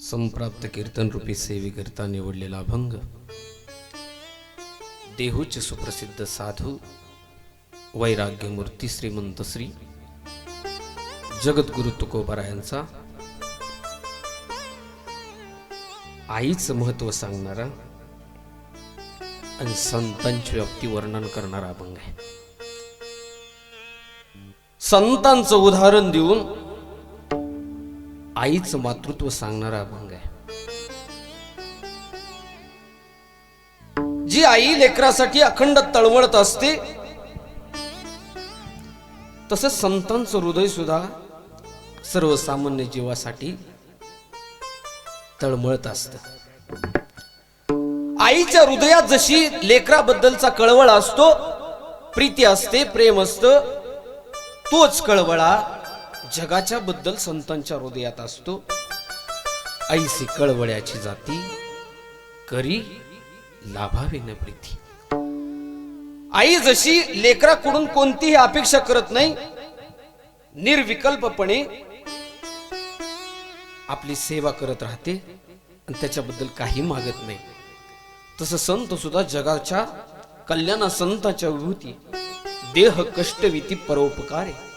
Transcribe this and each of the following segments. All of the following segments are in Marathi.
संप्राप्त कीर्तन रूपी सेवेकरिता निवडलेला अभंग. देहूचे सुप्रसिद्ध साधू वैराग्य मूर्ती श्रीमंत श्री. जगद्गुरु तुकोबारायांचा आईचं महत्त्व सांगणारा आणि संतांची व्याप्ती वर्णन करणारा अभंग आहे. संतांचं उदाहरण देऊन आईचं मातृत्व सांगणारा अभंग आहे. जी आई लेकरासाठी अखंड तळमळत असते तसंच संतांचं हृदय सुद्धा सर्वसामान्य जीवासाठी तळमळत असत. आईच्या हृदयात जशी लेकराबद्दलचा कळवळ असतो प्रीती असते प्रेम असतं तोच कळवळा जगाच्या बद्दल संतांच्या हृदयात असतो. ऐसी कळवळ्याची जाती करी लाभावी न प्रीती. आई जशी लेकराकडून कोणतीही अपेक्षा करत नाही निर्विकल्पपणे आपली सेवा करत राहते आणि त्याच्याबद्दल काही मागत नाही. तसं संत सुद्धा जगाच्या कल्याणा संताच्या विभूती देह कष्टविती परोपकार. आहे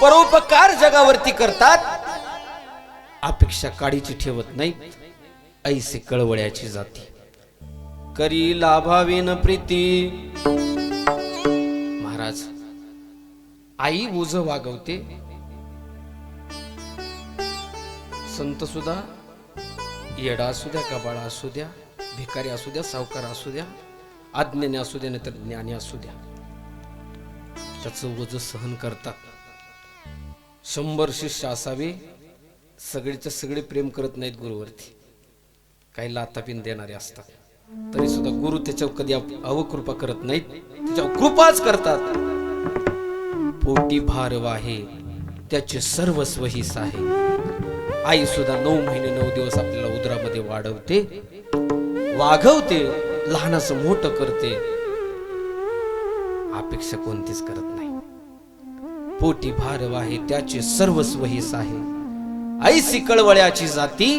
परोपकार जगावरती करतात. अपेक्षा काडीची ठेवत नाही ऐसे कळवळ्याची जाती. करी लाभावीन प्रीती. महाराज आई ओझ वागवते. संत सुद्धा येडा असू द्या कबाळा असू द्या भिकारी असू द्या सावकार असू द्या अज्ञानी असू द्या नाहीतर ज्ञानी असू द्या. त्याचं ओझ सहन करतात. शंभर शिष्य असावे सगळेच्या सगळे प्रेम करत नाहीत गुरुवरती. काही लातापिन देणारे असतात. तरी सुद्धा गुरु त्याच्यावर कधी अवकृपा करत नाहीत त्याच्यावर कृपाच करतात. पोटी भार वाहे त्याचे सर्वस्व हिस आहे आई सुद्धा नऊ महिने नऊ दिवस आपल्याला उदरामध्ये वाढवते वाघवते लहानाचं मोठं करते. अपेक्षा कोणतीच करत नाही. पोटी भारव आहे त्याचे सर्वस्व हिस आहे ऐसी कळवळ्याची जाती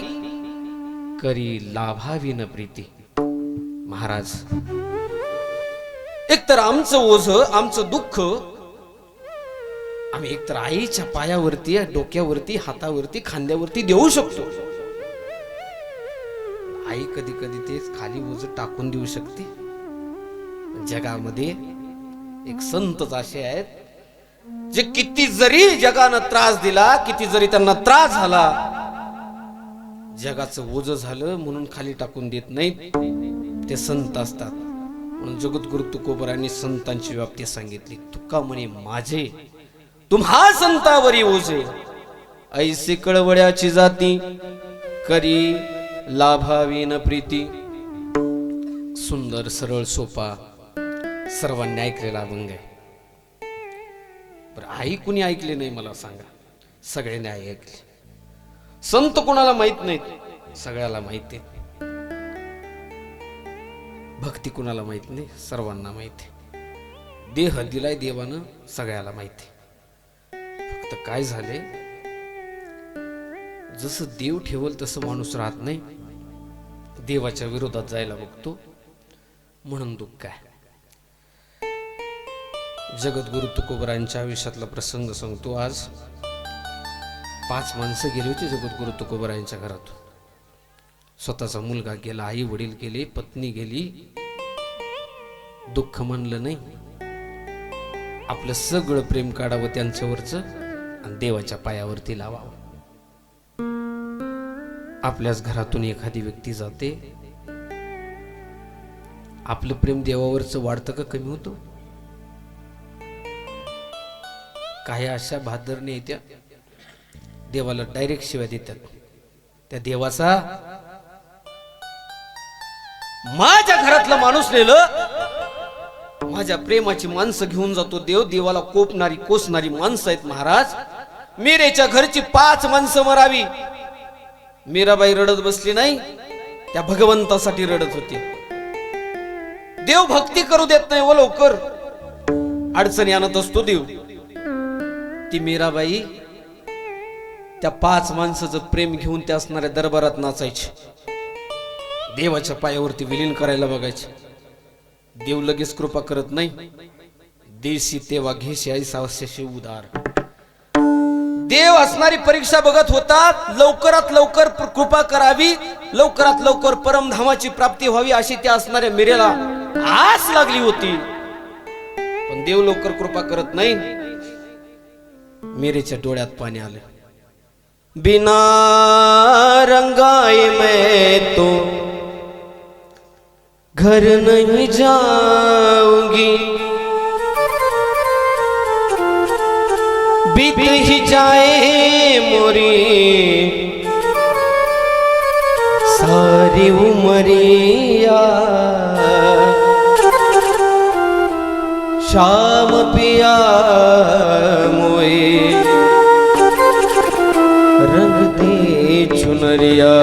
करी लाभावी न प्रीती. महाराज एकतर आमचं ओझ आमचं दुःख आम्ही एकतर आईच्या पायावरती डोक्यावरती हातावरती खांद्यावरती देऊ शकतो. आई कधी कधी ते खाली ओझ टाकून देऊ शकते. जगामध्ये एक संतच असे आहेत जे किती जरी जगानं त्रास दिला किती जरी त्यांना त्रास झाला जगाचं ओझ झालं म्हणून खाली टाकून देत नाही ते संत असतात. म्हणून जगद्गुरु तुकोबरांनी संतांची व्याप्ती सांगितली. तुका म्हणे माझे तुम्हा संतावरी ओझे. ऐसे कळवड्याची जाती करी लाभावी न प्रीती. सुंदर सरळ सोपा सर्वांनी ऐकलेला अभंग आहे. बरं आई कुणी ऐकली नाही मला सांगा. सगळ्यांनी आई ऐकली. संत कोणाला माहीत नाहीत? सगळ्याला माहीत आहे. भक्ती कुणाला माहीत नाही? सर्वांना माहीत आहे. देह दिलाय देवानं सगळ्याला माहिती आहे. फक्त काय झाले जसं देव ठेवल तसं माणूस राहत नाही. देवाच्या विरोधात जायला बघतो. म्हणून दुःख काय जगद्गुरु तुकोबरांच्या आयुष्यातला प्रसंग सांगतो आज. पाच माणसं गेली होती जगद्गुरु तुकोबरायांच्या घरातून. स्वतःचा मुलगा गेला आई वडील गेले पत्नी गेली. दुःख म्हणलं नाही. आपलं सगळं प्रेम काढावं त्यांच्यावरच आणि देवाच्या पायावरती लावावं. आपल्याच घरातून एखादी व्यक्ती जाते. आपलं प्रेम देवावरच वाढतं का कमी होतं? काही अशा भादरणे येत्या देवाला डायरेक्ट शिवाय देतात. त्या देवाचा माझ्या घरातला माणूस नेलं माझ्या प्रेमाची माणसं घेऊन जातो देव देवाला कोपणारी कोसणारी माणसं आहेत महाराज. मीरेच्या घरची पाच माणसं मरावी. मीराबाई रडत बसली नाही त्या भगवंतासाठी रडत होती. देव भक्ती करू देत नाही व लवकर. अडचणी आणत असतो देव. ती मीराबाई त्या पाच माणसाचं प्रेम घेऊन त्या असणाऱ्या दरबारात नाचायची. देवाच्या पायावरती विलीन करायला बघायचे. देव लगेच कृपा करत नाही. देशी तेव्हा घेशी ऐसा उदार. देव असणारी परीक्षा बघत होता लवकरात लवकर कृपा करावी. लवकरात लवकर परमधामाची प्राप्ती व्हावी अशी त्या असणाऱ्या मिरेला आस लागली होती. पण देव लवकर कृपा करत नाही. मेरेच्या डोळ्यात पाणी आलं. बिना रंगाई मैं तो घर नहीं जाऊंगी। बीत ही जाए मोरी। सारी उमरिया शाम पिया दे चुनरिया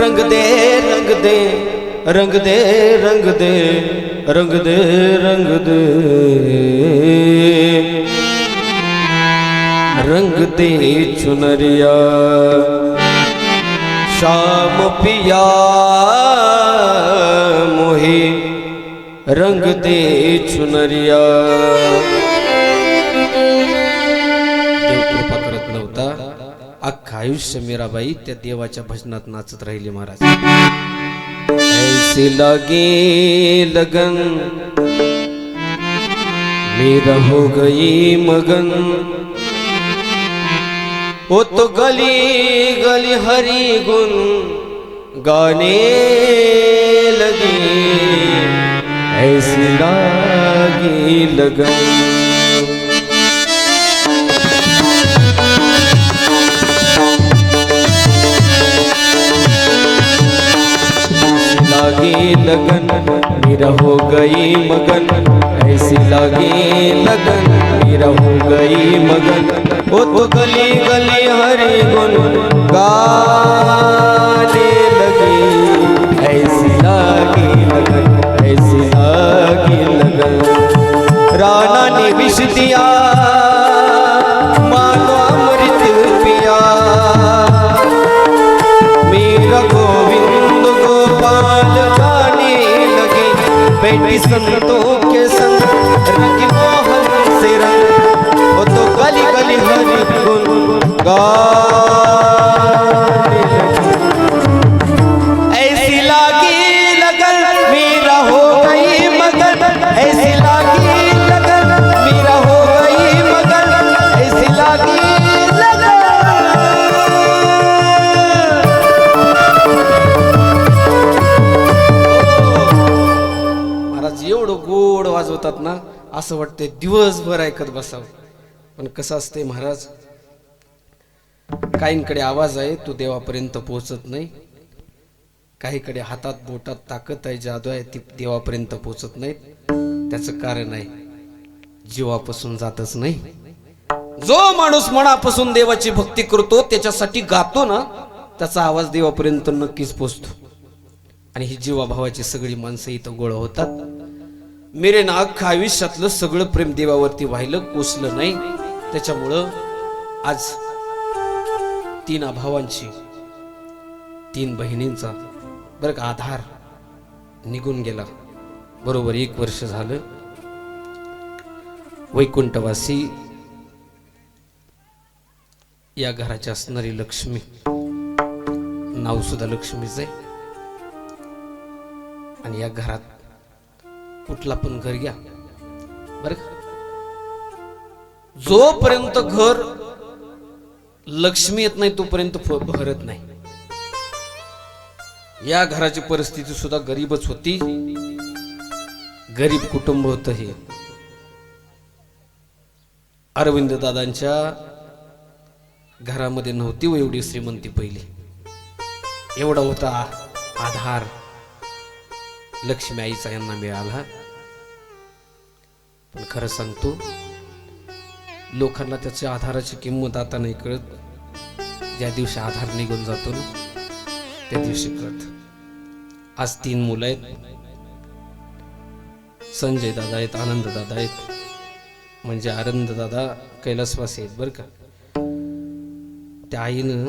रंग दे रंग दे रंग दे रंग दे रंग दे रंग दे। रंग दे चुनरिया शाम पिया मोहे रंग दे चुनरिया अख्खा आयुष्य मीराबाई त्या देवाच्या भजनात नाचत राहिली महाराज. ऐसी लगे लगन मेरा हो गई मगन। वो तो गली गली हरी गुन गाने लगे। ऐसी लागी लगन। लगी लगन मेरा हो गई मगन। ऐसी लगी लगन मेरा हो गई मगन। वो तो गली गली हरे गुन गाने लगी ते दिवसभर ऐकत बसावं. पण कसं असते महाराज काहींकडे आवाज आहे तो देवापर्यंत पोहोचत नाही. काहीकडे हातात बोटात ताकद आहे जादू आहे ती देवापर्यंत पोहोचत नाहीत त्याचं कारण आहे जीवापासून जातच नाही. जो माणूस मनापासून देवाची भक्ती करतो त्याच्यासाठी गातो ना त्याचा आवाज देवापर्यंत नक्कीच पोचतो आणि ही जीवाभावाची सगळी माणसं इथं गोळ होतात. मेरे ना अख्खा आयुष्यातलं सगळं प्रेम देवावरती व्हायलं कोसलं नाही. त्याच्यामुळं आज तीन अभावांची तीन बहिणींचा बरं का आधार निघून गेला. बरोबर एक वर्ष झालं. वैकुंठवासी या घराची असणारी लक्ष्मी. नाव सुद्धा लक्ष्मीच आहे. आणि या घरात कुठला पण घर घ्या. बर जोपर्यंत घर लक्ष्मी येत नाही तोपर्यंत भरत नाही. या घराची परिस्थिती सुद्धा गरीबच होती. गरीब कुटुंब होत हे. अरविंद दादांच्या घरामध्ये नव्हती व एवढी श्रीमंती पहिली. एवढा होता आधार लक्ष्मी आईचा यांना मिळाला. पण खरं सांगतो लोकांना त्याच्या आधाराची किंमत आता नाही कळत. ज्या दिवशी आधार निघून जातो ना त्या दिवशी कळत. आज तीन मुलं आहेत. संजय दादा आहेत आनंद दादा आहेत. म्हणजे आनंद दादा कैलासवासी आहेत बरं का. त्या आईनं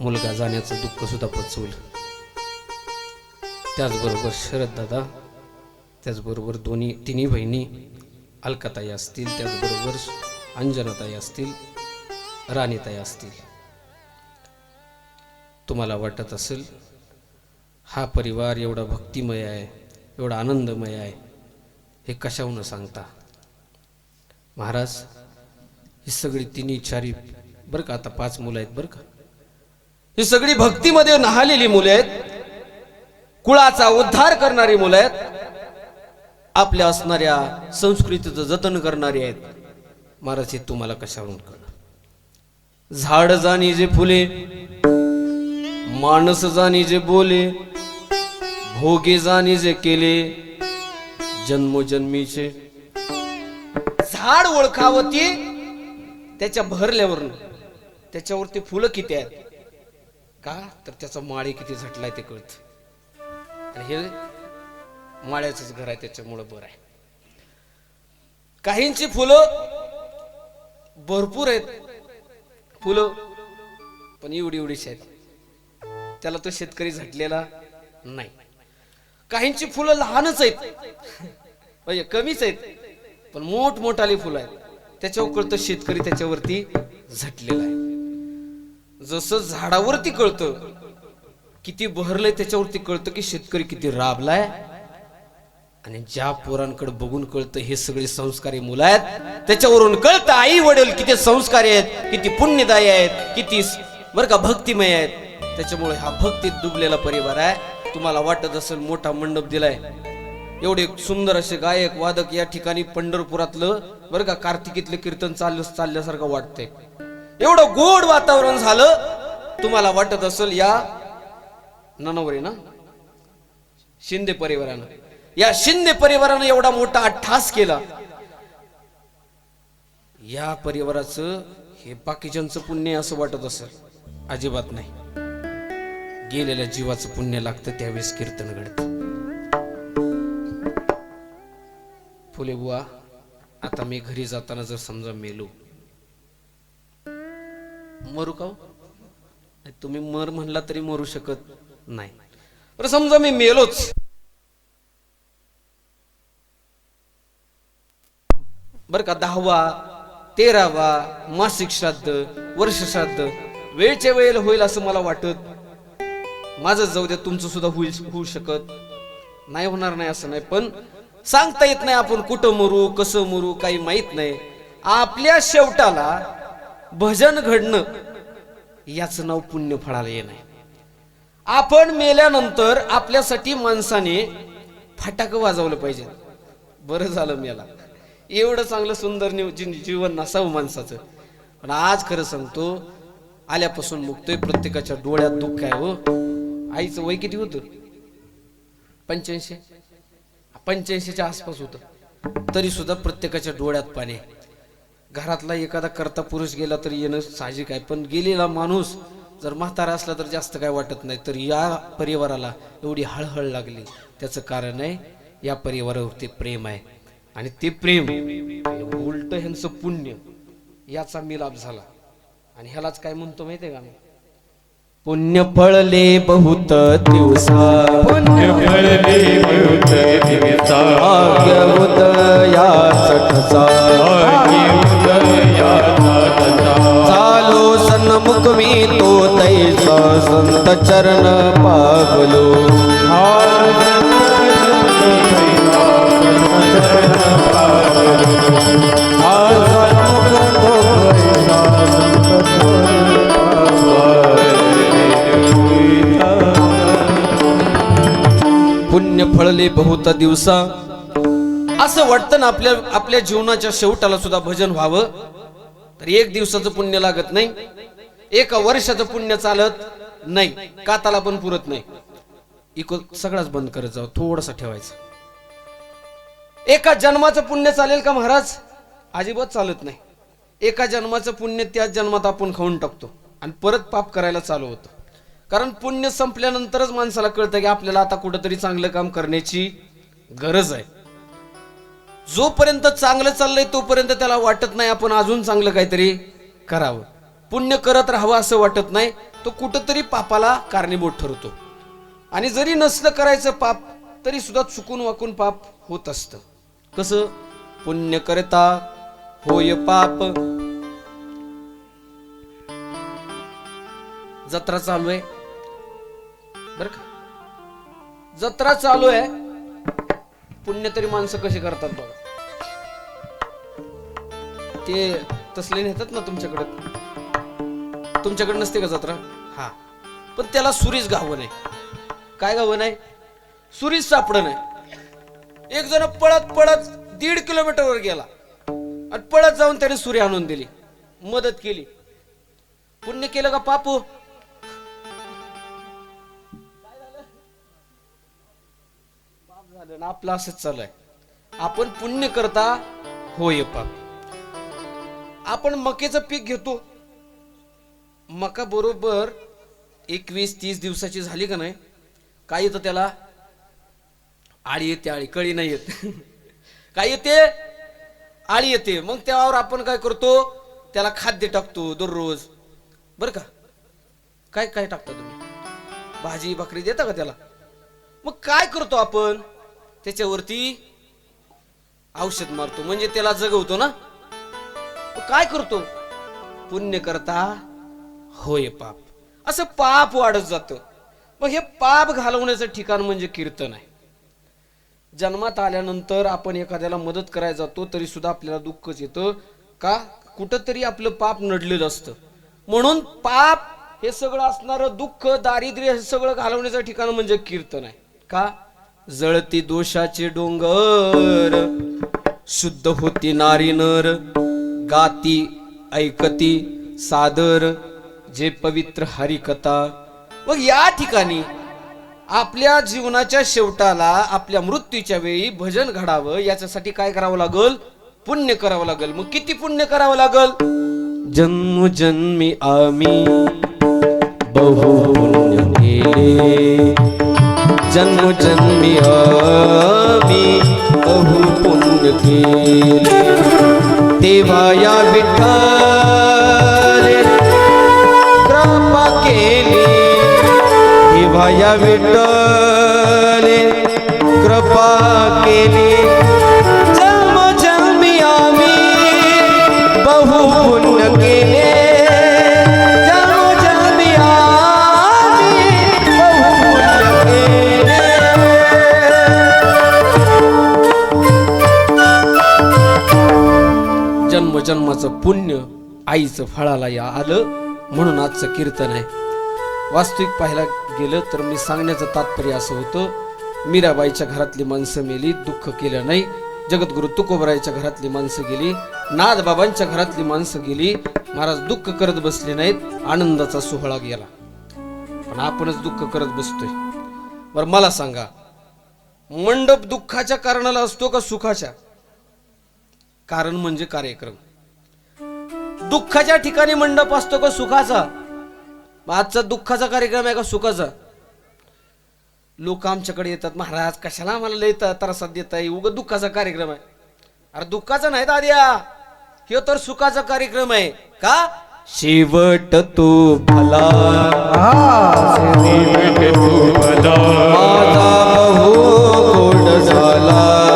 मुलगा जाण्याचं दुःख सुद्धा पचवलं. त्याचबरोबर शरद दादा त्याचबरोबर दोन्ही तिन्ही बहिणी अलकाताई असतील त्याचबरोबर अंजनाताई असतील राणीताई असतील. तुम्हाला वाटत असेल हा परिवार एवढा भक्तिमय आहे एवढा आनंदमय आहे हे कशाहून सांगता? महाराज ही सगळी तिन्ही चारी बरं का? आता पाच मुलं आहेत बरं का? ही सगळी भक्तीमध्ये नहालेली मुले आहेत कुळाचा उद्धार करणारी मुलं आहेत. आपल्या असणाऱ्या संस्कृतीचं जतन करणारी आहेत. महाराज हे तुम्हाला कशावरून कळ झाड जाणी जे फुले माणस जाणी जे बोले भोगे जाणी जे केले जन्मोजन्मीचे. झाड ओळखावती त्याच्या भरल्यावरून. त्याच्यावरती फुलं किती आहेत? का? तर त्याचा माळी किती झटलाय ते कळत. आणि हे माळ्याचंच घर आहे त्याच्यामुळं बरं आहे. काहींची फुलं भरपूर आहेत. फुलं पण एवढी एवढीच आहेत. त्याला तो शेतकरी झटलेला नाही. काहींची फुलं लहानच आहेत. म्हणजे कमीच आहेत. पण मोठमोठाली फुलं आहेत. त्याच्यावर कळतं शेतकरी त्याच्यावरती झटलेला आहे. जसं झाडावरती कळतं किती बहरलंय त्याच्यावरती कळतं की शेतकरी किती राबलाय. आणि ज्या पोरांकडे बघून कळतं हे सगळे संस्कारी मुलं आहेत त्याच्यावरून कळतं आई वडील किती संस्कारी आहेत किती पुण्यदायी आहेत किती बरं का भक्तिमय आहेत. त्याच्यामुळे हा भक्तीत डुबलेला परिवार आहे. तुम्हाला वाटत असेल मोठा मंडप दिलाय. एवढे सुंदर असे गायक वादक या ठिकाणी पंढरपुरातलं बरं का कार्तिकीतलं कीर्तन चाललं चालल्यासारखं वाटतंय. एवढं गोड वातावरण झालं तुम्हाला वाटत असेल या ननवरे ना शिंदे परिवारानं. या शिंदे परिवारानं एवढा मोठा अठ्ठास केला. या परिवाराचं हे बाकीच्यांचं पुण्य असं वाटत असेल. अजिबात नाही. गेलेल्या जीवाचं पुण्य लागतं त्यावेळेस कीर्तन घडत. फुले बुवा आता मी घरी जाताना जर समजा मेलो. मरू का हो? नाही, तुम्ही मर म्हणला तरी मरू शकत नाही. समजा मी मेलोच. बर का दहावा तेरावा मासिक श्राद्ध वर्ष श्राद्ध वेळच्या वेळेला होईल असं मला वाटत. माझं जाऊ द्या तुमचं सुद्धा होईल होऊ शकत. नाही होणार नाही असं नाही पण सांगता येत नाही आपण कुठं मरू कसं मरू काही माहीत नाही. आपल्या शेवटाला भजन घडणं याचं नाव पुण्य फळाला येणं आपण मेल्यानंतर आपल्यासाठी माणसाने फटाक वाजवलं पाहिजे बरं झालं मेला. एवढं चांगलं सुंदर निव- जीवन नसावं माणसाचं. पण आज खरं सांगतो आल्यापासून मुक्तोय प्रत्येकाच्या डोळ्यात दुःख आहे हो. आईचं वय किती होतं? पंच्याऐंशी. पंच्याऐंशीच्या आसपास होतं. तरी सुद्धा प्रत्येकाच्या डोळ्यात पाणी घरातला एखादा करता पुरुष गेला तर येणं साहजिक आहे. पण गेलेला माणूस जर म्हातारा असला तर जास्त काय वाटत नाही. तर या परिवाराला एवढी हळहळ लागली. त्याचं कारण आहे या परिवारावरती प्रेम आहे. आणि ते प्रेम उलट ह्यांचं पुण्य याचा मिलाप झाला. आणि ह्यालाच काय म्हणतो माहितीये का आम्ही? पुण्य फळले बहुत दिवसा. फळले मृत दिवसा. भाग्य उदया सठचा. चालो सन्मुख मी तो तैसा. संत चरण पावलो. पुण्य फळले बहुत दिवसा. असं वाटतं ना आपल्या आपल्या जीवनाच्या शेवटाला सुद्धा भजन व्हावं. तर एक दिवसाचं पुण्य लागत नाही. एका वर्षाचं पुण्य चालत नाही. काताला पण पुरत नाही. इको सगळाच बंद करत जाऊ थोडासा ठेवायचं. एका जन्माचं पुण्य चालेल का महाराज? अजिबात चालत नाही. एका जन्माचं पुण्य त्याच जन्मात आपण खाऊन टाकतो. आणि परत पाप करायला चालू होतं. कारण पुण्य संपल्यानंतरच माणसाला कळतं की आपल्याला आता कुठंतरी चांगलं काम करण्याची गरज आहे. जोपर्यंत चांगलं चाललंय तोपर्यंत त्याला वाटत नाही आपण अजून चांगलं काहीतरी करावं. पुण्य करत राहावं असं वाटत नाही तो कुठंतरी पापाला कारणीभूत ठरतो. आणि जरी नसलं करायचं पाप तरी सुद्धा चुकून वाकून पाप होत असतं. कसं? पुण्य करता होय पाप. जत्रा चालू आहे. बर का? जत्रा चालू आहे. पुण्य तरी माणसं कशी करतात बघा. ते तसले नेतात ना तुमच्याकडे? तुमच्याकडे नसते का जत्रा? हा. पण त्याला सुरीच गावं नाही काय गावं नाही सुरीच सापडं नाही एक जण पळत पळत दीड किलोमीटरवर गेला. आणि पळत जाऊन त्याने सूर्य आणून दिली. मदत केली. पुण्य केलं का पापू? पाप झालं ना आपलं असंच चालू आहे. आपण पुण्य करता होय पाप. आपण मकेचं पीक घेतो. मका बरोबर एकवीस तीस दिवसाची झाली का नाही? काय येतं त्याला? आळी येते आळी. कळी नाही येत. काय येते? आळी येते. मग त्यावर आपण काय करतो? त्याला खाद्य टाकतो दररोज. बरं का? काय काय टाकता तुम्ही? भाजी भाकरी देता का त्याला? मग काय करतो आपण? त्याच्यावरती औषध मारतो. म्हणजे त्याला जगवतो ना? मग काय करतो? पुण्य करता होय पाप. असं पाप वाढत जातं. मग हे पाप घालवण्याचं ठिकाण म्हणजे कीर्तन आहे. जन्मात आल्यानंतर आपण एखाद्याला मदत करायला जातो तरी सुद्धा आपल्याला दुःखच येतं. का? कुठंतरी आपलं पाप नडलेलं असतं. म्हणून पाप हे सगळं असणारं दुःख दारिद्र्य हे सगळं घालवण्याचं ठिकाण म्हणजे कीर्तन आहे. का? जळती दोषाचे डोंगर शुद्ध होती नारी नर गाती ऐकती सादर जे पवित्र हरिकथा. व या ठिकाणी आपल्या जीवनाच्या शेवटाला आपल्या मृत्यूच्या वेळी भजन घडावं याच्यासाठी काय करावं लागल? पुण्य करावं लागल. मग किती पुण्य करावं लागल? जन्मोजन्मी आम्ही बहु जन्म केले जन्मोजन्मी आम्ही बहुपुण्य केले. तेव्हा या विठ्ठल तेव्हा या विठ्ठले कृपा केली. जन्म जन्मी आम्ही बहु पुण्य केले. जन्म जन्मी आम्ही बहु पुण्य केले. पुण्य आईचं फळाला या आलं म्हणून आजचं कीर्तन आहे. वास्तविक पाहायला गेलं तर मी सांगण्याचं तात्पर्य असं होतं मीराबाईच्या घरातली माणसं मेली दुःख केलं नाही. जगद्गुरु तुकोबरायच्या घरातली माणसं गेली नादबाबांच्या घरातली माणसं गेली. महाराज दुःख करत बसले नाहीत आनंदाचा सोहळा गेला. पण आपणच दुःख करत बसतोय. बरं मला सांगा मंडप दुःखाच्या कारणाला असतो का सुखाच्या? कारण म्हणजे कार्यक्रम. दुःखाच्या ठिकाणी मंडप असतो का सुखाचा? आजचा दुःखाचा कार्यक्रम आहे का सुखाचा? लोक आमच्याकडे येतात महाराज कशाला आम्हाला लय त- त्रासात देत आहे उग दुःखाचा कार्यक्रम आहे. अरे दुःखाचा नाही दाद्या हे तर सुखाचा कार्यक्रम आहे. का? शेवट तो भला. विठ तू भला. माझा बहु झाला.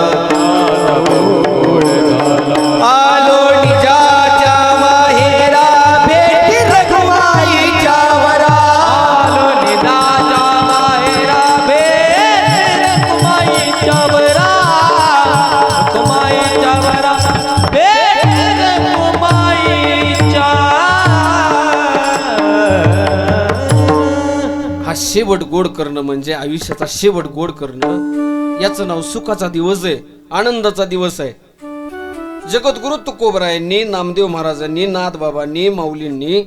गोड करणं म्हणजे आयुष्याचा शेवट गोड करणं. याचं नाव सुखाचा दिवस आहे आनंदाचा दिवस आहे. जगद्गुरु तुकोबरायांनी नामदेव महाराजांनी नाथबाबांनी माऊलींनी